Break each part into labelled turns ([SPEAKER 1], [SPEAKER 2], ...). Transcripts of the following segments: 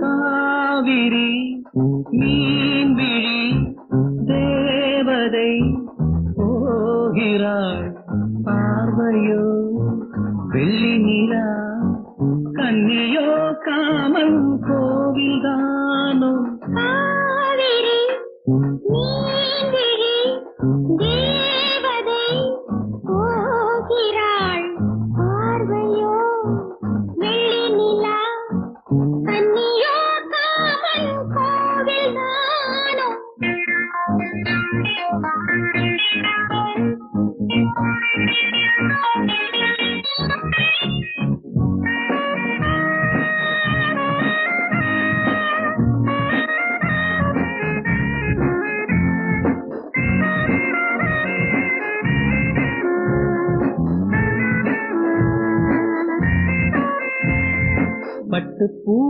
[SPEAKER 1] காவிரி மீன்விழி தேவதை போகிறாள் பார்வையோ வெள்ளி நிலா கண்ணியோ காமன் கோவில்தானோ
[SPEAKER 2] காவிரி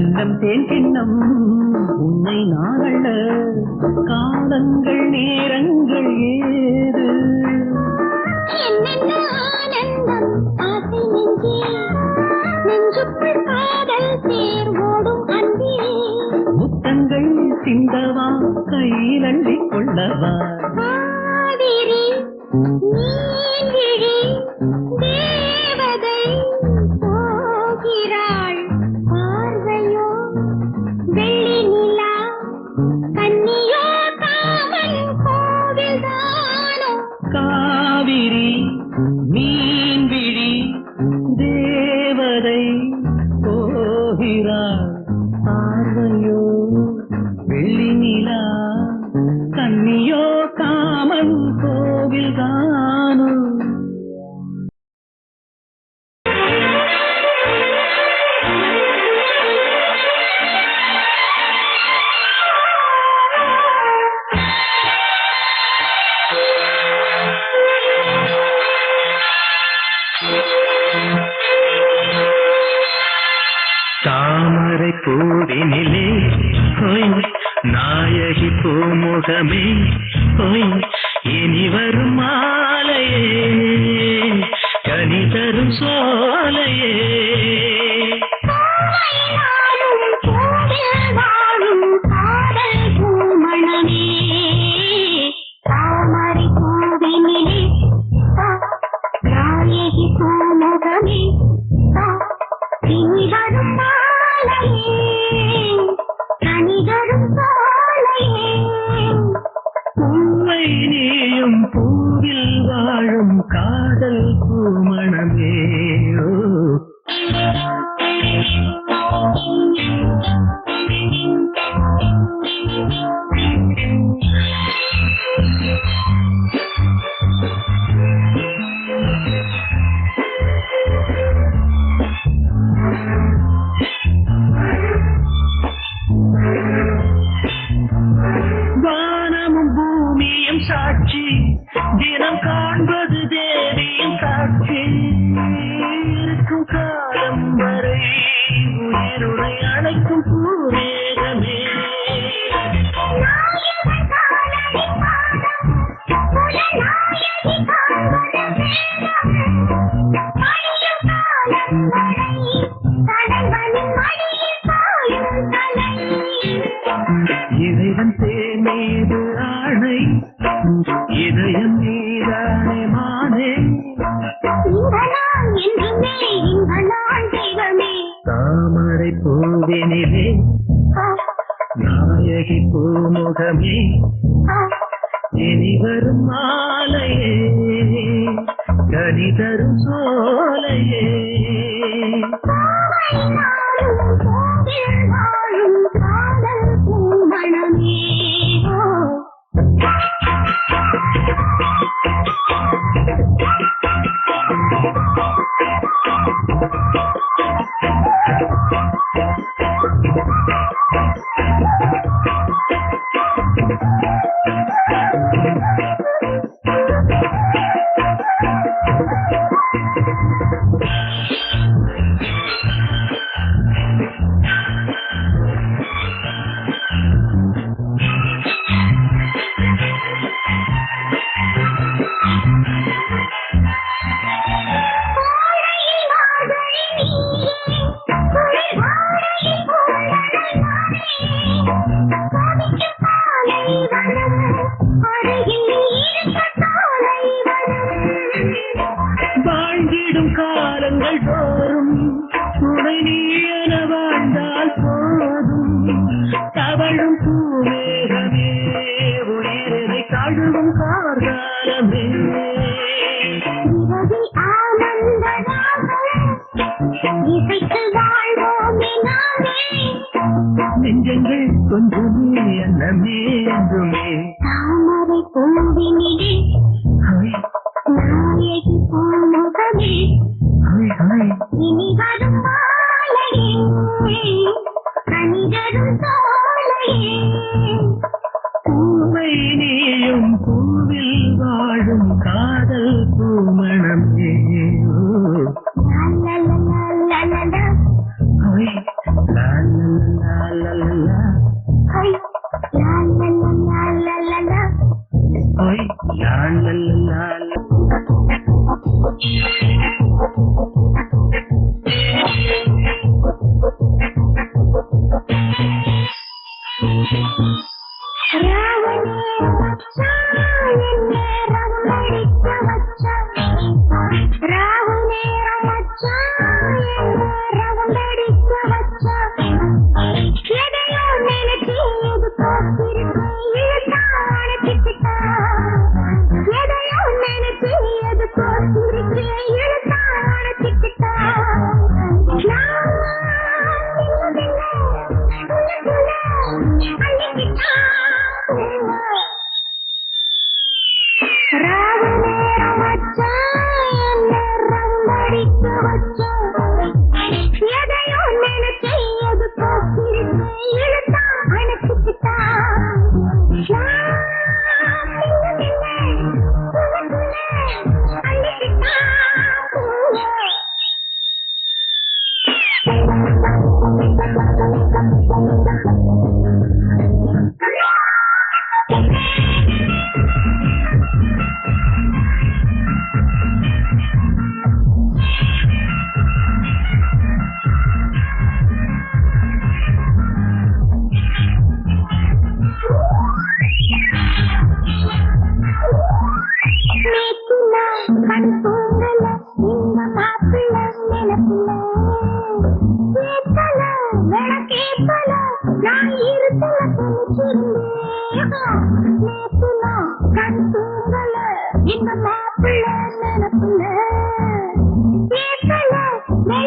[SPEAKER 2] தன்னம் தேன்
[SPEAKER 1] கிண்ணம். உன்னை நாள காலங்கள் நேரங்கள் ஏது? முத்தங்கள் சிந்தவா கையில் அள்ளிக் கொள்ளவா? தரும் சோலையே.
[SPEAKER 3] Thank you.
[SPEAKER 2] முகமே
[SPEAKER 3] இனி வரும் மாலையே கனி தரும் சோலையே
[SPEAKER 2] Thank you. மீண்டும்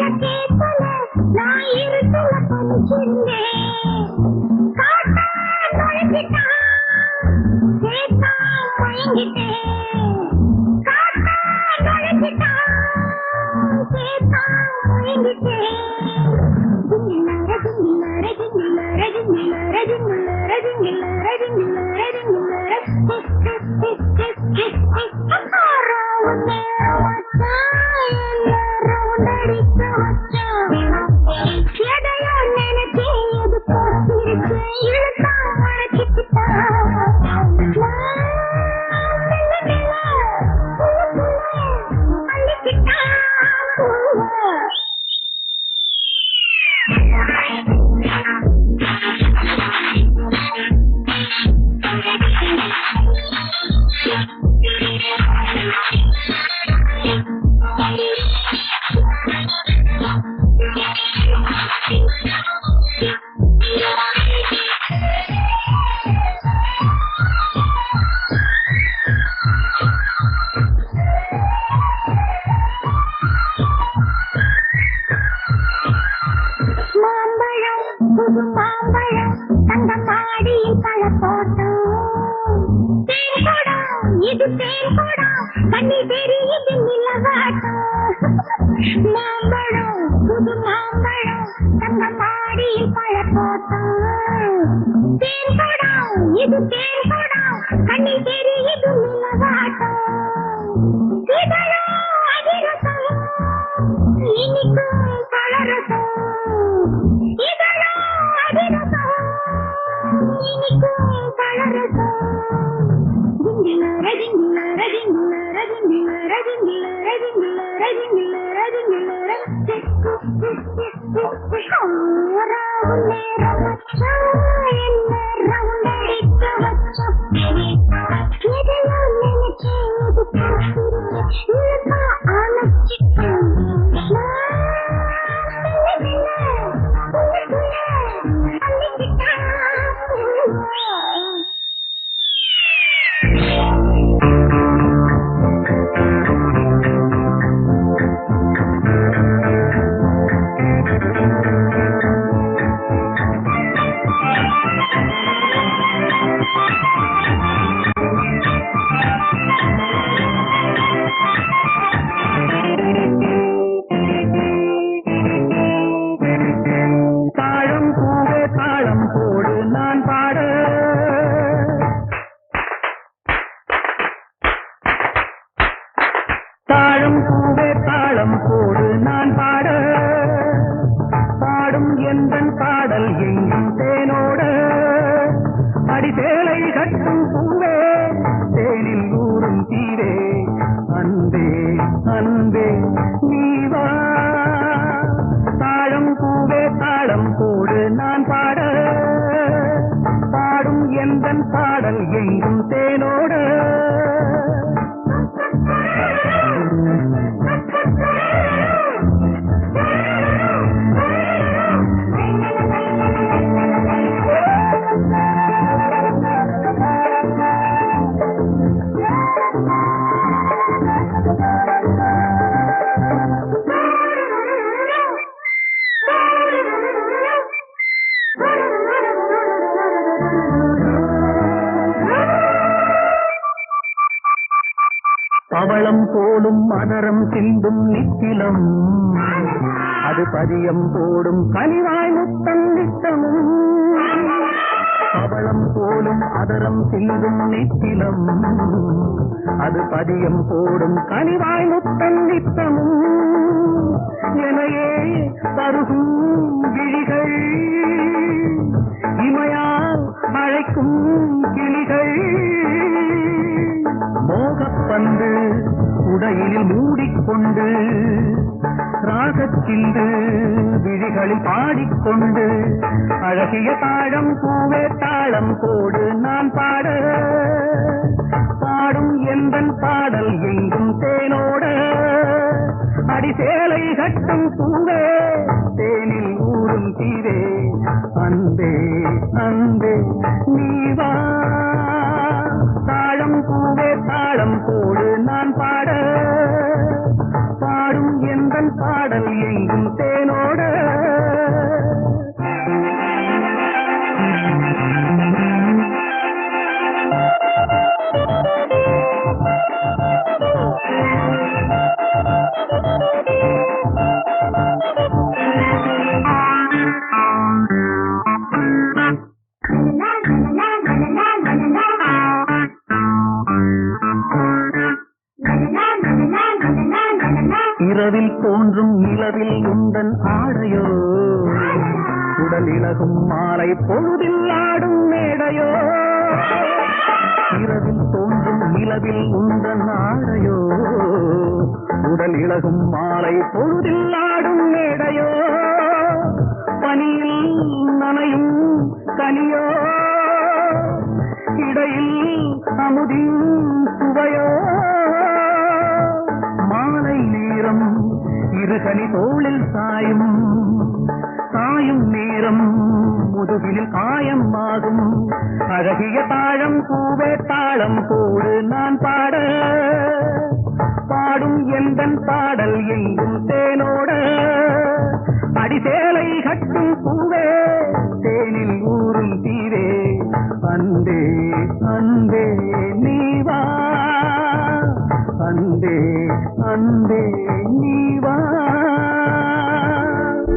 [SPEAKER 2] Thank you. Yeah. புது மாம்பழம் தங்க மாடியில் பழத்தோட்டம் தேன் குடம் இது தேன் குடம் கண்ணி தெரியுது
[SPEAKER 3] ராமச்சா என் மதரம் சிந்தும் நித்திலம். அது பதியம் போடும் கனிவாய் முத்தம் நித்தமும். பவளம் போலும் அதரம் சிந்தும் நித்திலம். அது பதியம் போடும் கனிவாய் முத்தம் நித்தமும். எனையே தருகும் விழிகள். இமையால் அழைக்கும் கிளிகள். மோகப்பந்து உடையினில் மூடிக்கொண்டு ராகச்சிந்து விழிகளில் பாடிக்கொண்டு அழகிய தாழம் பூவே தாளம் போடு நான் பாட பாடும் எந்தன் பாடல் எங்கும் தேனோட அடிசேலை கட்டும் பூவே தேனில் ஊரும் தீரே அன்பே அன்பே நீவா பாடல் எங்கும் காதல் இழகும் மாலை பொழுதில் ஆடும் மேடையோ? இரவில் தோன்றும் நிலவில் உந்த நாடையோ? உடல் இழகும் மாலை பொழுதில் ஆடும் மேடையோ? பனியில் நனையும் கனியோ? இடையில் அமுதின் சுவையோ? மாலை நேர நேரம் இருகனி தோளில் சாயும் சாயும் முதுகில் காயம் ஆகும். அழகிய தாழம் பூவே தாளம் போடு நான் பாட. பாடும் எந்த பாடல் எங்கும் தேனோட. அடிசேலை கட்டும் பூவே தேனில் ஊறும் தீரே அந்தே அந்தே நீவா அந்தே அந்தே